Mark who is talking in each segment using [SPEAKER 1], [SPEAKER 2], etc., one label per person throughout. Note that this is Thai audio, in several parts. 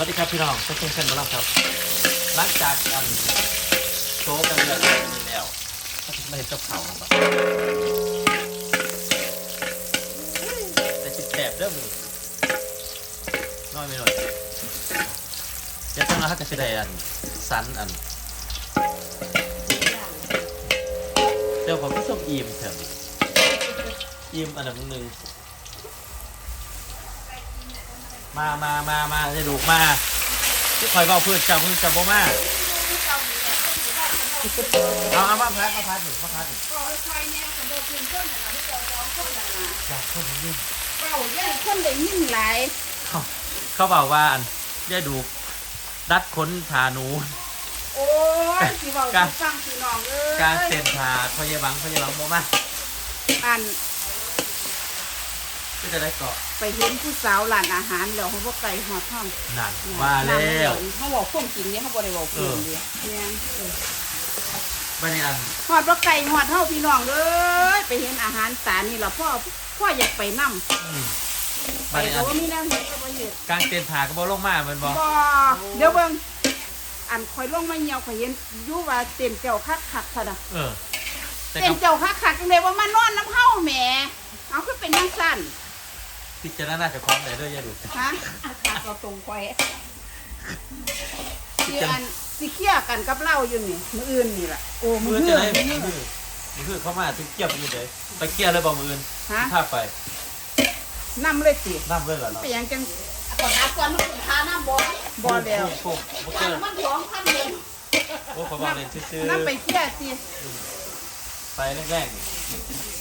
[SPEAKER 1] วัสดีครับพี่น้องเช่นเช่นมาแล้วครับ หลังจากกันโชว์กันเรื่องนี้แล้วก็จะมาเห็นเจ้าเขาครับแต่จิตแสบเริ่มอน้อยไม่หน่อยเดี๋ยวต้องเราจะได้อันสันอันเดี๋ยวผมก็ส่งอีมเถอะอีมอันดับหนึ่ง มามามามาจะดูมาที่คอยเบาเพื่อนเจ้าเพื่อนเจ้าบ่มาเอาเอามาพัดมาพัดหนึ่งมาพัดหนึ่งอยากคนนี้
[SPEAKER 2] เป้าย่าคนได้ยินหลาย
[SPEAKER 1] เขาเขาบอกว่าอันได้ดูดัดค้นทาหนู
[SPEAKER 2] โอ้ยสิเว้า
[SPEAKER 1] การ
[SPEAKER 2] สิฟังพี่น้องเอ้ย
[SPEAKER 1] การเซ็นทาพยาบังพยาบังบ่มา
[SPEAKER 2] อัน
[SPEAKER 1] ก็จะได้เกาะ
[SPEAKER 2] ไปเห็นผู้สาวร้านอาหารแล้วเขาบ่ไก่หอดห้อง
[SPEAKER 1] นั่นมาแล้ว
[SPEAKER 2] เขาบอกความจริงเนี่ยเขาบ่ได้บอกความจริงเนี่ยเนี่ยเออ
[SPEAKER 1] บันนี้อัน
[SPEAKER 2] หอดบ่ไก่หอดเฮาพี่น้องเอ้ยไปเห็นอาหารตานี่ล่ะพ่อพ่ออยากไปนํ
[SPEAKER 1] อืม
[SPEAKER 2] ไป
[SPEAKER 1] บันนี้
[SPEAKER 2] แต่
[SPEAKER 1] อัน
[SPEAKER 2] ว่ามีแนวเฮ็ดก็บ่เฮ็ด
[SPEAKER 1] กลางเต็นท์ผาก็บ่ลงมาแมันบ่
[SPEAKER 2] บ่เดี๋ยวเบิ่งอันข่อยลงมาเหี่ยวข่อยเห็นอยู่ว่าเต้นเจ้าคักๆซะนะ
[SPEAKER 1] เออแต่
[SPEAKER 2] เต้
[SPEAKER 1] ก็
[SPEAKER 2] นเจ้าคักๆจังได๋ว่ามานอนน้ำเฮาแหมเอาคือเป็นจังซั่น
[SPEAKER 1] พิจารณาจะพร้อมไหนด้วยอย่าดู
[SPEAKER 2] ฮะ
[SPEAKER 3] เราตรงไป
[SPEAKER 2] สิอันสิเคลียร์กันกับเราอยู่นี่มื้ออื่นนี่ล่ะโอ้มื้
[SPEAKER 1] มื
[SPEAKER 2] อ
[SPEAKER 1] อ
[SPEAKER 2] อื่
[SPEAKER 1] จะ
[SPEAKER 2] น
[SPEAKER 1] ได้
[SPEAKER 2] มื้อ
[SPEAKER 1] มื
[SPEAKER 2] อื่
[SPEAKER 1] อนมือคือเข้ามาถึงเกี่ยวไปอยู่เลยไปเกี่ยวเลยบ่มืออื่น
[SPEAKER 2] ฮะ
[SPEAKER 1] ถ้าไป
[SPEAKER 2] นำเลยสิ
[SPEAKER 1] น้ำเลยเหรอเนาะ
[SPEAKER 2] ไปหยังจัง
[SPEAKER 3] ก่อนหาก่อนมันเป็นทาน้ำบ่อ
[SPEAKER 2] บ่แล้ว
[SPEAKER 1] โค้งโค้งโค้ง
[SPEAKER 3] มันสองพันเงิน
[SPEAKER 1] โอ้ขอบอกเลยซื่อนำ
[SPEAKER 2] ไปเคลียร์สิ
[SPEAKER 1] ๆไปแรกๆนี่
[SPEAKER 2] คัน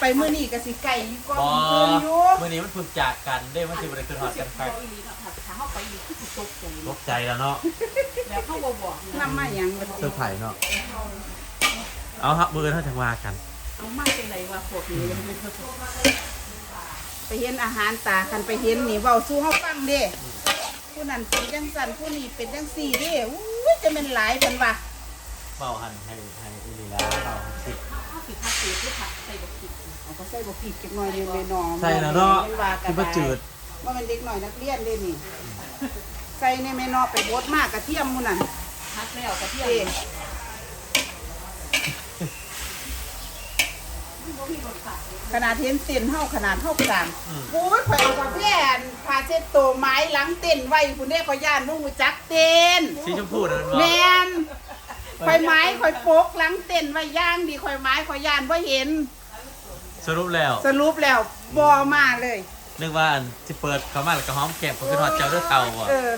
[SPEAKER 2] ไปมื้อนี้ก็สิไก่อยู่ก่อน
[SPEAKER 1] บ่
[SPEAKER 2] มื้ออื่นอยู่
[SPEAKER 1] มื่อนี้มันเพิ่งจากกันได้มันสิบ่ได้ขึ้นฮอดกันไป
[SPEAKER 3] ถ้าเข้าไปอยู่ที่สุดตกตรง
[SPEAKER 1] ตกใจแล้วเนาะ
[SPEAKER 3] แล้วเข้าบ่บอก
[SPEAKER 2] นำมาหยังล่ะ
[SPEAKER 1] เซอร์ไพรส์เนาะเอาครับมืออื่นเฮาจังว่ากัน
[SPEAKER 3] เอามาเป็นไรว่าพวกนี้ยังไม่เข้าใจ
[SPEAKER 2] ไปเห็นอาหารตาคันไปเห็นนี่เว้าสู่เฮาฟังเด้ผู้นั้นเป็นจังซั่นผู้นี้เป็นจังซี่เด้อู้ยจะแม่นหลายเพิ่นว่า
[SPEAKER 1] เบาหันให้ให้อีหลีแล้วเบาหันสิ
[SPEAKER 3] ข้าวผิดข้าวเสียที่ผักใส่บกผิด
[SPEAKER 2] เอาก็ใส่บ่ผิดจักหน่อยเดียวแม่น้อง
[SPEAKER 1] ใส่แล้วเนาะ
[SPEAKER 2] ว่ากั
[SPEAKER 1] ที่บ่จืด
[SPEAKER 2] ว่ามันเด็กหน่อยนักเรียนเด้นี่ ใส่ในแม่นอไปบดมากกระเทียมหมู่นั่น
[SPEAKER 3] พักแล้วกระเทีย
[SPEAKER 2] เด้
[SPEAKER 3] ม
[SPEAKER 2] ขนาดเห็นเต้นเฮาขนาดเฮากลาง
[SPEAKER 1] อืม
[SPEAKER 2] โอ้ยข่อยเอากาแฟอันพาเช็ดโตวไม้หลังเต้นไว้พุ่นเด้ข่อยย่านบ่ฮู้จักเต้น
[SPEAKER 1] สีชมพูนั่นบ่
[SPEAKER 2] แม่น ข่อยไม้ข่อยโปกหลังเต้นไว้ย่างดีข่อยไม้ข่อยย่านบ่เห็น
[SPEAKER 1] สรุปแล้ว
[SPEAKER 2] สรุปแล้วบ่มาเลย
[SPEAKER 1] นึกว่าอันสิเปิดเข้ามาแล้วก็หอมแก้มก็ขึ้นฮอดเจ้าด้วยเตาบ่
[SPEAKER 2] เออ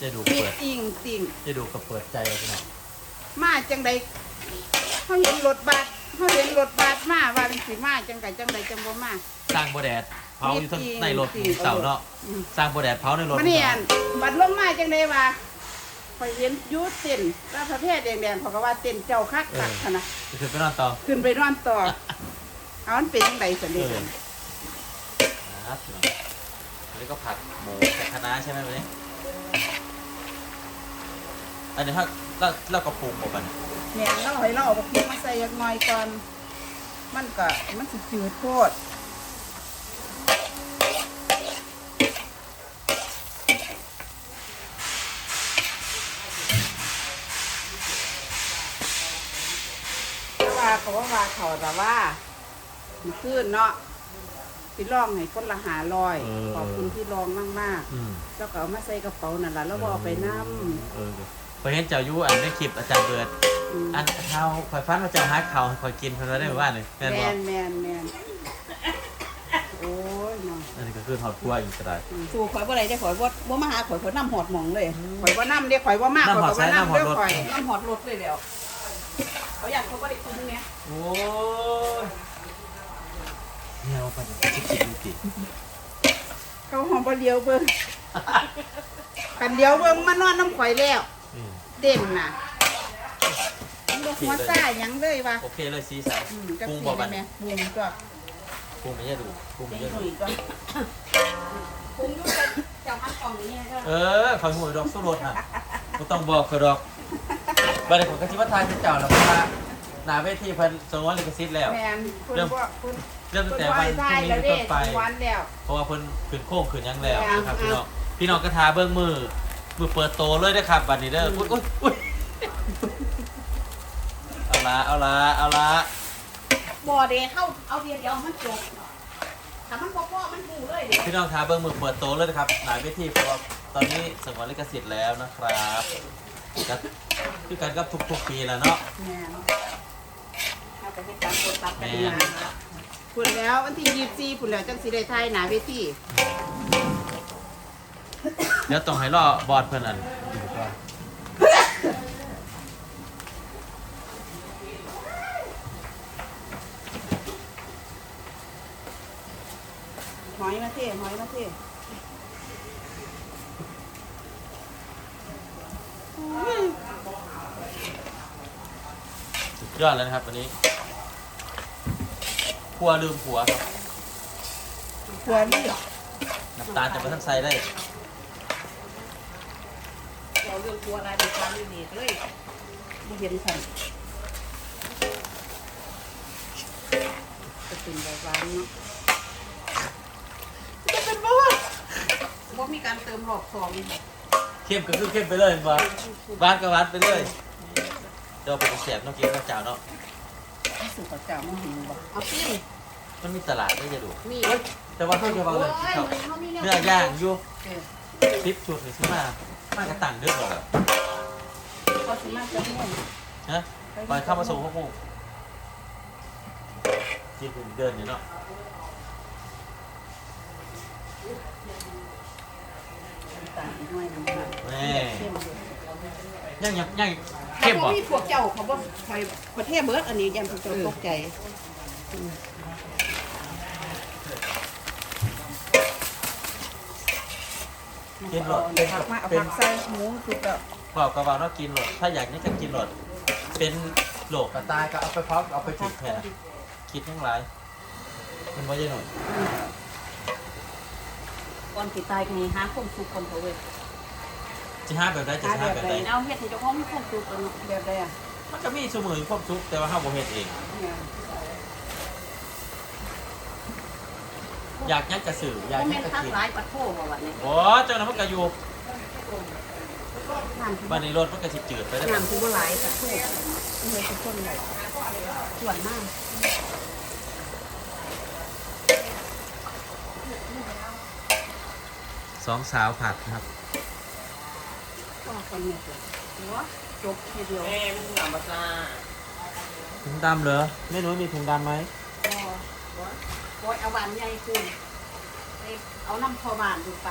[SPEAKER 1] จะดู
[SPEAKER 2] มี
[SPEAKER 1] เปิด
[SPEAKER 2] จริงจริง
[SPEAKER 1] จะดูก็เปิดใจเอาไปหน่อย
[SPEAKER 2] มาจังใดเขาเห็นรถบัสเขาเห็นรถบัสมาว่าเป็นสิมาจังใดจังใดจังบ่มา
[SPEAKER 1] สร้างบ่แดดเผาอยู่ทั้ง
[SPEAKER 2] จริง
[SPEAKER 1] ในรถ
[SPEAKER 2] จริง
[SPEAKER 1] เสาเนาะ
[SPEAKER 2] อืม
[SPEAKER 1] สร้างบ่แดดเผาในรถ
[SPEAKER 2] มาเนี่ยบัดลงมาจังใดว่าค อยเห็นอยูเต้นแล้วประเภทแดงๆเขาก็ว่าเต้นเจ้าคักคักขนาด
[SPEAKER 1] จะขึ้นไปนอนต่อ
[SPEAKER 2] ขึ้นไปนอนต่อ เอามันเป็นจังใดสัน
[SPEAKER 1] เอ
[SPEAKER 2] เด็
[SPEAKER 1] อครับอันนี้ก็ผัดหมูกับคะน้าใช่ไหมวันนี้อันนี้ถ้าเราเราก็ปรุงหมดกัน
[SPEAKER 2] แม่เราให้เราเอาบักพริกมาใส่ยักหน่อยก่อน มันก็มันสิจืดโคตรแต่ว่า เขาว่าว่าเขาแต่ว่ามันขึ้นเนาะพี่ลองให้คนละหาลอยขอบคุณที่ลองมาก
[SPEAKER 1] อืม
[SPEAKER 2] ๆแล้วก็เอามาใส่กระเป๋านั่นแหละแล้วก็เอาไปน้
[SPEAKER 1] เออพอเห็นเจ้ายุอันในคลิปอาจารย์เบิร์ดำ
[SPEAKER 2] อืม
[SPEAKER 1] อันเท้าข่อยฟันว่าเจ้าหาเข่าวข่อยกินเพิ่นว่าได้ว่าเลยแม่น
[SPEAKER 2] แม
[SPEAKER 1] บ่
[SPEAKER 2] นแมนแมนโอ้ยเนาะ
[SPEAKER 1] อันนี้ก็คือทอดกล้วยอีกก็ได้
[SPEAKER 3] สู่ข่อยบ่ได้ได้ข่อยบ่บ่มาหาข่อยข่อยน้ำหอดหมองเลย
[SPEAKER 2] ข่อยว่าน้ำเด้ข่อยว่ามากข่อยก็ว่าน้ำเด้อข่อย
[SPEAKER 3] น้ำหอดรถเลยแล้วเขา อยากเขาบ่ได้คุณเนี่ย
[SPEAKER 1] โอ้ยเนี่ยเอาไปสิกินดิ
[SPEAKER 2] เขาหอมบ่เลียวเบิ่งกันเดียวเบิ่งมานอนน้ำข่อยแล้ว
[SPEAKER 1] อืม
[SPEAKER 2] เด่นน่ะมันบ่หัวซ่าหยังเลยว่ะ
[SPEAKER 1] โอเคเลยสีสัน
[SPEAKER 2] อืมจัก
[SPEAKER 1] ปรุง
[SPEAKER 2] สี
[SPEAKER 1] บอกกั
[SPEAKER 2] ได้
[SPEAKER 1] น
[SPEAKER 2] ไหมปรุงก็
[SPEAKER 1] ปรุงไม่ใช่ดูปรุงไม่
[SPEAKER 2] ตี
[SPEAKER 1] ใช่
[SPEAKER 2] ห
[SPEAKER 1] ดู
[SPEAKER 2] นุ่ยก็
[SPEAKER 3] คงอยู่เจ้าหันกล่องนี้ก็
[SPEAKER 1] เออคอยหัวดอกสู้รถอะก็ต้องบอกเขาดอกบัดนี้ผมก็คิดว่าทายเป็นเจ้าแล้วเพราะว่า หนาเวทีเพันสงวนลิขสิทธิ์แล้ว
[SPEAKER 2] แมนเพิ่น
[SPEAKER 1] เริ่ม
[SPEAKER 2] บ่เพิ่น
[SPEAKER 1] เริ่มตั้ง
[SPEAKER 2] เพิ่
[SPEAKER 1] แต่
[SPEAKER 2] น
[SPEAKER 1] วัน
[SPEAKER 2] ไว้
[SPEAKER 1] พ
[SPEAKER 2] ทาย
[SPEAKER 1] รุ่ง
[SPEAKER 2] แล้
[SPEAKER 1] นี้
[SPEAKER 2] ว
[SPEAKER 1] เป็น
[SPEAKER 2] เด้
[SPEAKER 1] ต้นไป
[SPEAKER 2] ถึงวันแล้ว
[SPEAKER 1] เพราะว่าเพิ่นขึ้นโค้งขึ้นหยังแล้ว
[SPEAKER 2] อ่า
[SPEAKER 1] นะครับพี่น้อง
[SPEAKER 2] อ่
[SPEAKER 1] พี่น้องกระทาเบิ้งมือมือเปิดโตเลยนะครับบัดนี้เด้ออุ้ยอุ้ยอุ้ยเอาละเอาละเอาละ
[SPEAKER 2] บ่เด้เข้าเอาเดียวเดียวมันจบถ้ามันบ่พอมันดูเลยเด้
[SPEAKER 1] พี่น้องทาเบิ้งมือเปิดโตเลยนะครับหลายเวทีเพราะว่าตอนนี้สงวนลิขสิทธิ์แล้วนะครับก็คือกันกับทุกๆปีแล้วเนาะ
[SPEAKER 2] แม่น เอาไปให้ตามคนตามกัน
[SPEAKER 1] แม่น
[SPEAKER 2] นะพูดแล้ววันที่24พูดแล้วจังสิได้ทายหน้าเวที
[SPEAKER 1] เดี๋ยวต้องให้รอบอดเพื่อนอันอยู่ก่อน
[SPEAKER 2] หอยมาเท่หอยมาเท่อุ้ย
[SPEAKER 1] สุดยอดเลยนะครับวันนี้ ผัวลืมผัวครับ
[SPEAKER 2] หัวนี่
[SPEAKER 1] น้ำตาลจะไปทั้งใส่ได้
[SPEAKER 2] เราเรื่องกลัวอะไรเป็นความดีๆเลยไม่เห็นฉันจะเป็นแบบร้านเนาะจะเป็นบ้าว่ามีการเติมหลอกสอง
[SPEAKER 1] เข้มก็คือเข้มไปเลยมาหวานก็หวานไปเลยเดี๋ยวไปเสียบน้องกินข้าวเจ้าเนาะ
[SPEAKER 2] สุกเจ้ามันหิวบ่เอาสิ
[SPEAKER 1] มันมีตลาดได้จะดู
[SPEAKER 2] มี
[SPEAKER 1] เอ้ยแต่ว่าเขาจะว่าเลย
[SPEAKER 2] โอ้ย
[SPEAKER 1] เขา
[SPEAKER 2] เขามี
[SPEAKER 1] เนื้อย่างอยู่
[SPEAKER 2] เออ
[SPEAKER 1] คลิปชุดนี่ใช่ไหมมากระตังเด้อเหรอ
[SPEAKER 2] เขาสิมาจะม่วน
[SPEAKER 1] ฮะปล่อยเข้ามาส่งพวกกูที่ผมเดินอยู่เนาะ
[SPEAKER 2] ต่างอีกหน่อยหนึงค่ะ
[SPEAKER 1] แม่
[SPEAKER 2] เข้มอยู่
[SPEAKER 1] ยังยังยัง
[SPEAKER 2] เขา
[SPEAKER 1] เข้ม
[SPEAKER 2] บ่
[SPEAKER 1] บ่
[SPEAKER 2] มีพวกเจ้าเขาบ่คอยประเทศเบิดอันนี้ยันพวกเจ้าตกใจ
[SPEAKER 1] กินหลด
[SPEAKER 2] เอาผักมาเอาผักใส่หมูสุกแล้ว
[SPEAKER 1] เปล่ากระเป๋าเนาะกินหลดถ้าอยากนี่ก็กินหลดเป็นโหลกกระตายก็เอาไปพักเอาไปจิบแทนคิดทั้งหลายมันว่าจะหน่อย
[SPEAKER 3] ก่อนสิตายก็ให้หาความสุขคนเถอะเว้ย
[SPEAKER 1] จะห้าแบบได้จะห้าแบบใด
[SPEAKER 3] เอาเฮ็ดให้เจ้าของมีความสุขกันเนาะ
[SPEAKER 2] แบบใดอะ
[SPEAKER 1] มันก็มีเสมออยู่ความสุขแต่ว่าห้าโมเฮ็ดเอง
[SPEAKER 2] เนี่ย
[SPEAKER 1] อยากยักกระสืออยาก
[SPEAKER 3] บ่
[SPEAKER 1] ยั
[SPEAKER 3] แม่
[SPEAKER 1] ก
[SPEAKER 3] น
[SPEAKER 1] กระ
[SPEAKER 3] ทัก
[SPEAKER 1] กิน
[SPEAKER 3] หลายปัดโทบ่วันนี้
[SPEAKER 1] โอ้เจ้าน้ำมันก็อยู่
[SPEAKER 2] น้ำที่
[SPEAKER 1] บ้านในรถมันก็สิจืดไปได้
[SPEAKER 2] น้ำที่บ่หลายสักโคกเลยทุกคนเลยส่วนมาก
[SPEAKER 1] สองสาวผัดนะครับ
[SPEAKER 2] ก็คนเนี่ยหัวจบทีเดียว
[SPEAKER 1] ถุงดำเหรอไม่รู้มีถุงดำไหม
[SPEAKER 3] ก็บ่เอาบ้านใหญ่ขึ้นไปเอาน้ำพอบานดูไป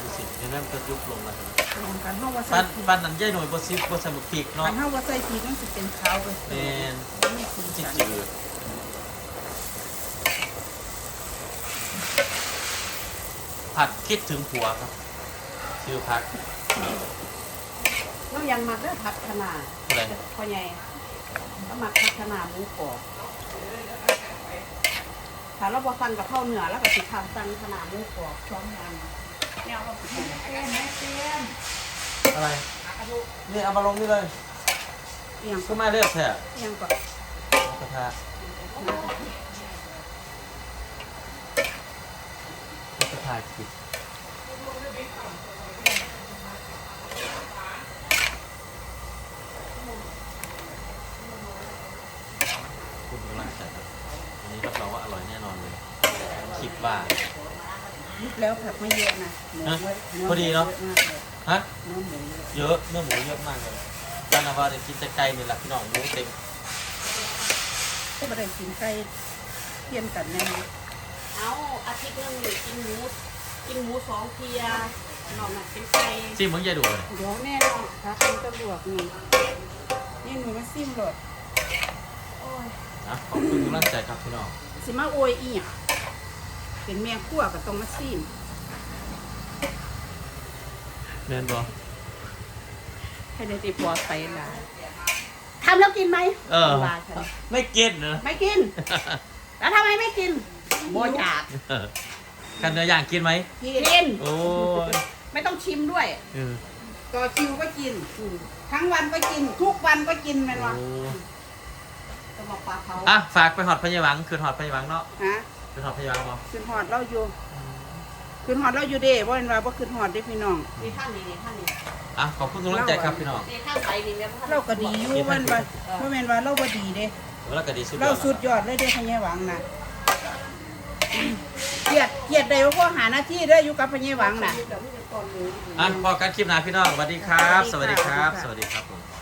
[SPEAKER 1] ดูสิเห็นไหมมันก็ยุบลงแล้ว
[SPEAKER 2] ลองกันเฮาว่า
[SPEAKER 1] บ้า
[SPEAKER 2] ใส่
[SPEAKER 1] นบ้านนั้นใหญ่หน่อยบ่ซิบบ่สมุกพริกเนาะ
[SPEAKER 2] กันเฮาว่าใส่ทีมันสิเป็นขาวไป
[SPEAKER 1] แมน
[SPEAKER 2] ไม่สี
[SPEAKER 1] จิ
[SPEAKER 2] สัน
[SPEAKER 1] จืดผัดคิดถึงผัวครับชื่อพัก
[SPEAKER 3] แล้วยังมักเด้อพัฒนา
[SPEAKER 1] อะไร
[SPEAKER 3] พ่อใหญ่ก็มักพัฒนาหมูกรอบ ถ้าเราบอสั่งกับข้าวเหนือแล้วก็สิทำสั่งขนาดหมูกรอบพร้อมกันเนี่ยเราสิกินแม่แม่เตี้ยน
[SPEAKER 1] อะไรนี่เอามาลงนี่เลย
[SPEAKER 2] เอียง
[SPEAKER 1] ก็ไม่เรียบแท้
[SPEAKER 2] เอียงก็
[SPEAKER 1] กระทะกระทะกินคุณกำลังใจครับอันนี้ รับรองว่าอร่อยแน่นอนเลย คิดว่า
[SPEAKER 2] นิดแล้วผักไม่เยอะนะหมู
[SPEAKER 1] ฮะ
[SPEAKER 2] เยอะ
[SPEAKER 1] พอดีเนอะ
[SPEAKER 2] มากเลย
[SPEAKER 1] ฮะ
[SPEAKER 2] เนื้อหมูเยอะ
[SPEAKER 1] เยอะเนื้อหมูเยอะมากเลยร้านนาวาเนี่ยกินแต่ไก่นี่แหละพี่น้องหมูเต็ม
[SPEAKER 2] ก็ไม่ได้กินไก่เทียนกันแน่
[SPEAKER 3] เอาอาทิตย์หนึงนี่กินหมูกินหมูสองเทียนอกนั้นเป็นไก่
[SPEAKER 1] ซิมึงอย่าดูเลย
[SPEAKER 2] เดี๋ยวแน่นอนถ้าเป็นตำรวจนี่นี่หนูมาซิมรถ
[SPEAKER 3] โอ้ย
[SPEAKER 1] นะขอบคุณกำลังใจครับพี่น้อง
[SPEAKER 2] สิมาโอยอีหยังเป็นแม่ครัวก็ต้องมาซิม
[SPEAKER 1] เรียนบอ
[SPEAKER 2] ให้ได้ติปลอดไปได้ทำแล้วกินไหม
[SPEAKER 1] เออ
[SPEAKER 2] ว่าฉัน
[SPEAKER 1] ไม่กินนะ
[SPEAKER 2] ไม่กิน แล้วทำไมไม่กินบ่อยาก
[SPEAKER 1] กันเนื้อย่างกินไหม
[SPEAKER 2] กิน
[SPEAKER 1] โอ้ย
[SPEAKER 2] ไม่ต้องชิมด้วย
[SPEAKER 1] เออ
[SPEAKER 2] ต่อคิวก็กิน ทั้งวันก็กิน ทุกวันก็กินแมันวะ
[SPEAKER 1] โอ้
[SPEAKER 2] ต
[SPEAKER 3] จะมาปลาเผา
[SPEAKER 1] อะฝากไปหอดพญาวังคืนหอดพญาวังเนาะ
[SPEAKER 2] ฮะ
[SPEAKER 1] คืนหอดพญาวังบ่
[SPEAKER 2] ขึ้นฮอดเราอยู่ขึ้นฮอดเราอยู่เด้บ่เห็นว่าบ่ขึ้นฮอดเด้พี่น้อง
[SPEAKER 3] นี่ท่านนี่นี่ท่านนี่
[SPEAKER 1] อะขอบคุณทุกกำลังใจครับพี่น้อง
[SPEAKER 3] นี่ท่านไปนี่แม่ท่าน
[SPEAKER 2] เราก็ดีอยู่มันว่าบ่แม่นว่าเราบ่ดีเด้
[SPEAKER 1] แล้วก็ดีสุดย
[SPEAKER 2] เรา
[SPEAKER 1] อด
[SPEAKER 2] สุดยอดเลยเด้พญาหวังน่ะเกลียดเกลียดได้ว่าพ่อหาหน้าที่เด้ออยู่กับพญาหวังน่ะ
[SPEAKER 3] เดี๋ยวพี่จะก่อนเลย
[SPEAKER 1] อะพอกันคลิปหน้าพี่น้องสวัสดีครับ สวัสดีครับ สวัสดีครับผม
[SPEAKER 3] ค่ะ